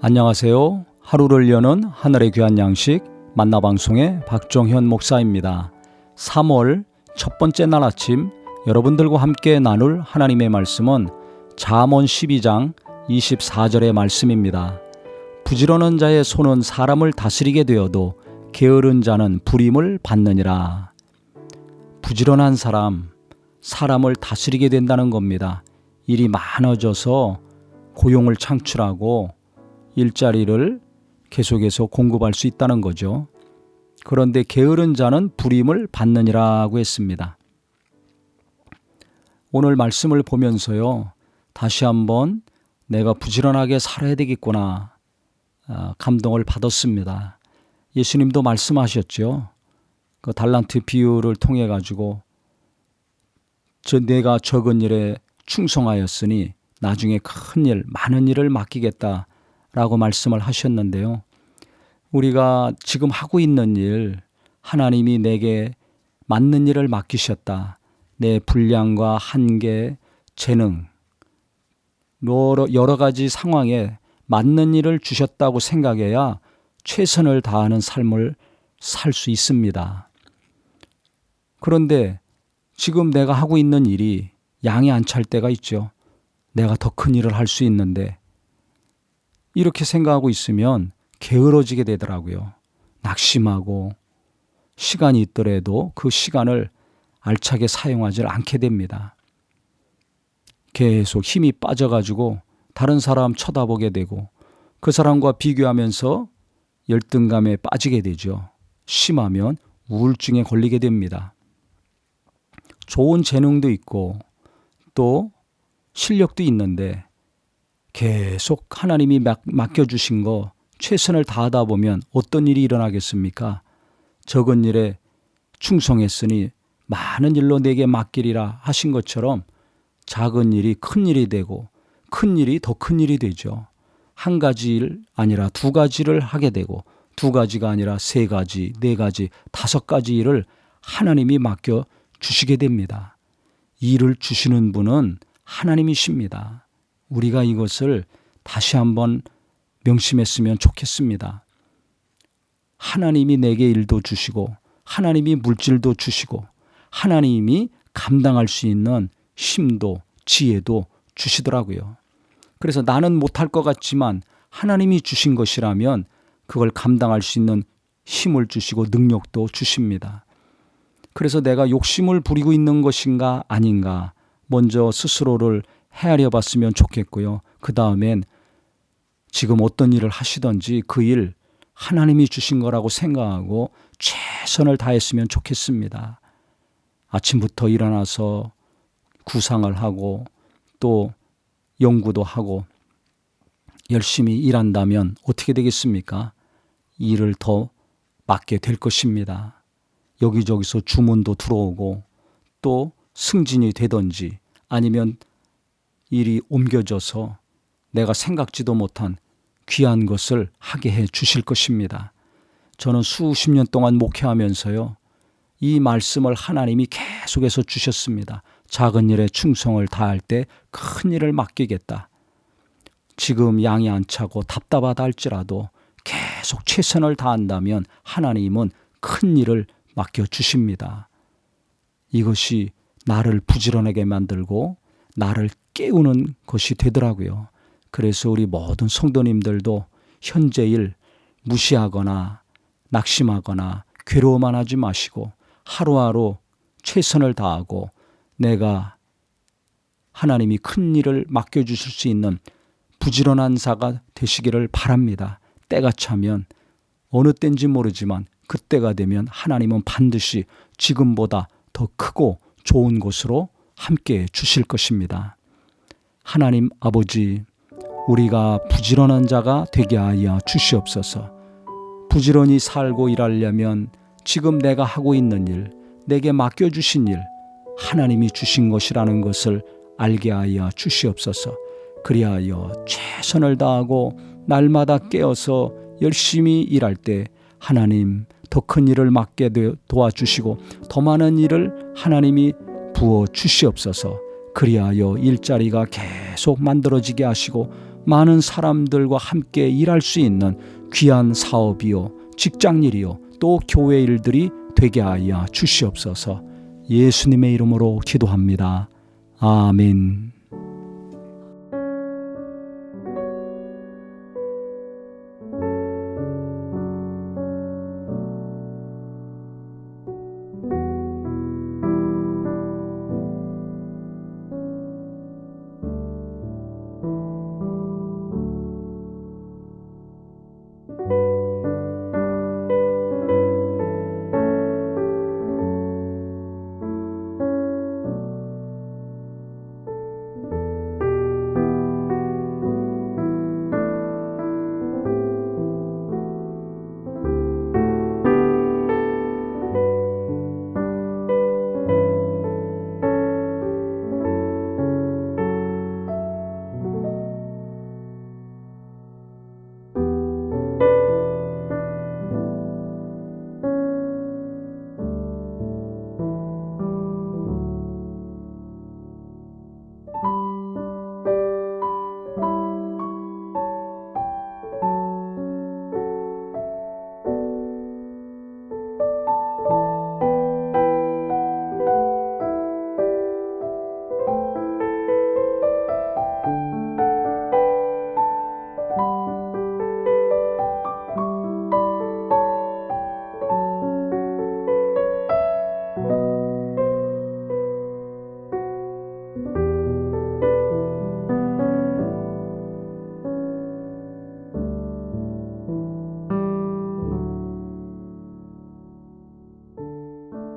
안녕하세요. 하루를 여는 하늘의 귀한 양식 만나방송의 박종현 목사입니다. 3월 첫 번째 날 아침 여러분들과 함께 나눌 하나님의 말씀은 잠언 12장 24절의 말씀입니다. 부지런한 자의 손은 사람을 다스리게 되어도 게으른 자는 불임을 받느니라. 부지런한 사람, 사람을 다스리게 된다는 겁니다. 일이 많아져서 고용을 창출하고 일자리를 계속해서 공급할 수 있다는 거죠. 그런데 게으른 자는 불임을 받느니라고 했습니다. 오늘 말씀을 보면서요, 다시 한번 내가 부지런하게 살아야 되겠구나, 아, 감동을 받았습니다. 예수님도 말씀하셨죠. 그 달란트 비유를 통해 가지고 저 내가 적은 일에 충성하였으니 나중에 큰 일, 많은 일을 맡기겠다라고 말씀을 하셨는데요. 우리가 지금 하고 있는 일, 하나님이 내게 맞는 일을 맡기셨다. 내 분량과 한계, 재능, 여러, 가지 상황에 맞는 일을 주셨다고 생각해야 최선을 다하는 삶을 살 수 있습니다. 그런데 지금 내가 하고 있는 일이 양이 안 찰 때가 있죠. 내가 더 큰 일을 할 수 있는데 이렇게 생각하고 있으면 게으러지게 되더라고요. 낙심하고 시간이 있더라도 그 시간을 알차게 사용하지 않게 됩니다. 계속 힘이 빠져가지고 다른 사람 쳐다보게 되고 그 사람과 비교하면서 열등감에 빠지게 되죠. 심하면 우울증에 걸리게 됩니다. 좋은 재능도 있고 또 실력도 있는데 계속 하나님이 맡겨주신 거 최선을 다하다 보면 어떤 일이 일어나겠습니까? 적은 일에 충성했으니 많은 일로 내게 맡기리라 하신 것처럼 작은 일이 큰 일이 되고 큰 일이 더 큰 일이 되죠. 한 가지 일 아니라 두 가지를 하게 되고 두 가지가 아니라 세 가지, 네 가지, 다섯 가지 일을 하나님이 맡겨 주시게 됩니다. 일을 주시는 분은 하나님이십니다. 우리가 이것을 다시 한번 명심했으면 좋겠습니다. 하나님이 내게 일도 주시고, 하나님이 물질도 주시고, 하나님이 감당할 수 있는 힘도, 지혜도 주시더라고요. 그래서 나는 못할 것 같지만 하나님이 주신 것이라면 그걸 감당할 수 있는 힘을 주시고 능력도 주십니다. 그래서 내가 욕심을 부리고 있는 것인가 아닌가 먼저 스스로를 헤아려 봤으면 좋겠고요. 그 다음엔 지금 어떤 일을 하시던지 그 일 하나님이 주신 거라고 생각하고 최선을 다했으면 좋겠습니다. 아침부터 일어나서 구상을 하고 또 연구도 하고 열심히 일한다면 어떻게 되겠습니까? 일을 더 맡게 될 것입니다. 여기저기서 주문도 들어오고 또 승진이 되든지 아니면 일이 옮겨져서 내가 생각지도 못한 귀한 것을 하게 해 주실 것입니다. 저는 수십 년 동안 목회하면서요. 이 말씀을 하나님이 계속해서 주셨습니다. 작은 일에 충성을 다할 때 큰 일을 맡기겠다. 지금 양이 안 차고 답답하다 할지라도 계속 최선을 다한다면 하나님은 큰 일을 맡겨 주십니다. 이것이 나를 부지런하게 만들고 나를 깨우는 것이 되더라고요. 그래서 우리 모든 성도님들도 현재 일 무시하거나 낙심하거나 괴로워만 하지 마시고 하루하루 최선을 다하고 내가 하나님이 큰 일을 맡겨주실 수 있는 부지런한 자가 되시기를 바랍니다. 때가 차면 어느 때인지 모르지만 그때가 되면 하나님은 반드시 지금보다 더 크고 좋은 곳으로 함께 주실 것입니다. 하나님 아버지, 우리가 부지런한 자가 되게 하여 주시옵소서. 부지런히 살고 일하려면 지금 내가 하고 있는 일, 내게 맡겨주신 일, 하나님이 주신 것이라는 것을 알게 하여 주시옵소서. 그리하여 최선을 다하고 날마다 깨어서 열심히 일할 때 하나님 더 큰 일을 맡게 도와주시고 더 많은 일을 하나님이 부어 주시옵소서. 그리하여 일자리가 계속 만들어지게 하시고 많은 사람들과 함께 일할 수 있는 귀한 사업이요, 직장일이요, 또 교회 일들이 되게 하여 주시옵소서 예수님의 이름으로 기도합니다. 아멘.